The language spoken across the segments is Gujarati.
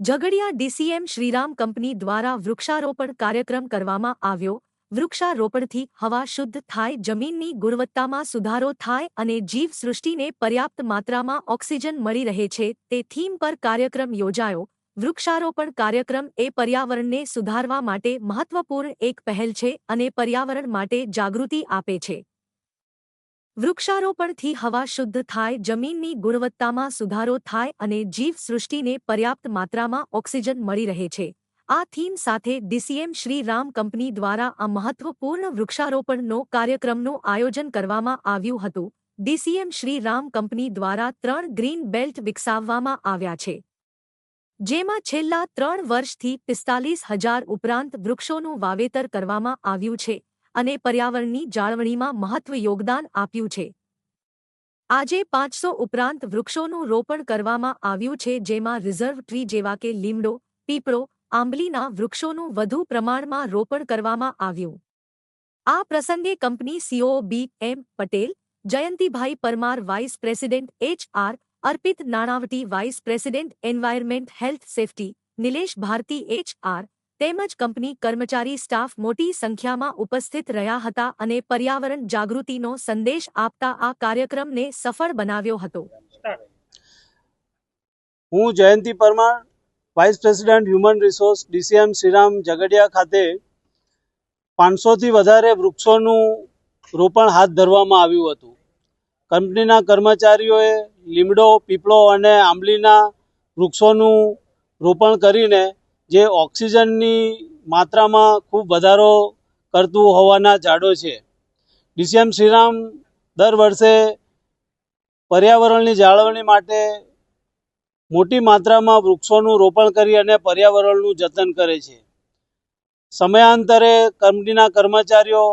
ઝઘડિયા ડીસીએમ શ્રીરામ કંપની દ્વારા વૃક્ષારોપણ કાર્યક્રમ કરવામાં આવ્યો. વૃક્ષારોપણથી હવા શુદ્ધ થાય, જમીનની ગુણવત્તામાં સુધારો થાય અને જીવસૃષ્ટિને પર્યાપ્ત માત્રામાં ઓક્સિજન મળી રહે છે. તે થીમ પર કાર્યક્રમ યોજાયો. વૃક્ષારોપણ કાર્યક્રમ એ પર્યાવરણને સુધારવા માટે મહત્વપૂર્ણ એક પહેલ છે અને પર્યાવરણ માટે જાગૃતિ આપે છે. વૃક્ષારોપણથી હવા શુદ્ધ થાય, જમીનની ગુણવત્તામાં સુધારો થાય અને જીવસૃષ્ટિને પર્યાપ્ત માત્રામાં ઓક્સિજન મળી રહે છે. આ થીમ સાથે ડીસીએમ શ્રી રામ કંપની દ્વારા આ મહત્વપૂર્ણ વૃક્ષારોપણનો કાર્યક્રમનું આયોજન કરવામાં આવ્યું હતું. ડીસીએમ શ્રી રામ કંપની દ્વારા ત્રણ ગ્રીન બેલ્ટ વિકસાવવામાં આવ્યા છે. જેમાં છેલ્લા ત્રણ વર્ષથી પિસ્તાલીસ હજાર ઉપરાંત વૃક્ષોનું વાવેતર કરવામાં આવ્યું છે. અને પર્યાવરણની જાળવણીમાં મહત્વ યોગદાન આપ્યું છે. આજે પાંચસો ઉપરાંત વૃક્ષોનું રોપણ કરવામાં આવ્યું છે, જેમાં રિઝર્વ ટ્રી જેવા કે લીમડો, પીપળો, આંબલીના વૃક્ષોનું વધુ પ્રમાણમાં રોપણ કરવામાં આવ્યું. આ પ્રસંગે company CEO B M Patel, Jayantibhai Parmar vice president H R, Arpit Nanavati vice president environment health safety, Nilesh Bharti H R તેમજ કંપની કર્મચારી સ્ટાફ મોટી સંખ્યામાં ઉપસ્થિત રહ્યા હતા અને પર્યાવરણ જાગૃતિનો સંદેશ આપતા આ કાર્યક્રમને સફળ બનાવ્યો હતો. હું Jayanti Parmar vice president human resource DCM Shriram Jhagadia ખાતે પાંચસોથી વધારે વૃક્ષોનું રોપણ હાથ ધરવામાં આવ્યું હતું. કંપનીના કર્મચારીઓએ લીમડો, પીપળો અને આંબલીના વૃક્ષોનું રોપણ કરીને જે ઓક્સિજનની માત્રામાં ખૂબ વધારો કરતું હોવાના ઝાડો છે. ડીસીએમ શ્રીરામ દર વર્ષે પર્યાવરણની જાળવણી માટે મોટી માત્રામાં વૃક્ષોનું રોપણ કરી અને પર્યાવરણનું જતન કરે છે. સમયાંતરે કંપનીના કર્મચારીઓ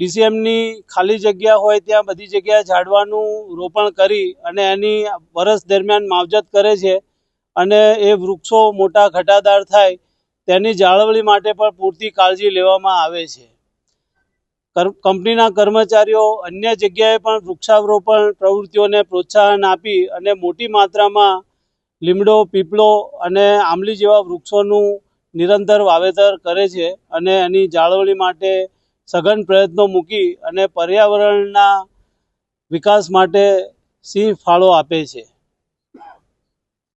ડીસીએમની ખાલી જગ્યા હોય ત્યાં બધી જગ્યાએ ઝાડવાનું રોપણ કરી અને એની વરસ દરમિયાન માવજત કરે છે. અને એ વૃક્ષો મોટા ઘટાદાર થાય તેની જાળવણી માટે પણ પૂરતી કાળજી લેવામાં આવે છે. કંપનીના કર્મચારીઓ અન્ય જગ્યાએ પણ વૃક્ષારોપણ પ્રવૃત્તિઓને પ્રોત્સાહન આપી અને મોટી માત્રામાં લીમડો, પીપળો અને આંબલી જેવા વૃક્ષોનું નિરંતર વાવેતર કરે છે અને એની જાળવણી માટે સઘન પ્રયત્નો મૂકી અને પર્યાવરણના વિકાસ માટે સિંહ ફાળો આપે છે.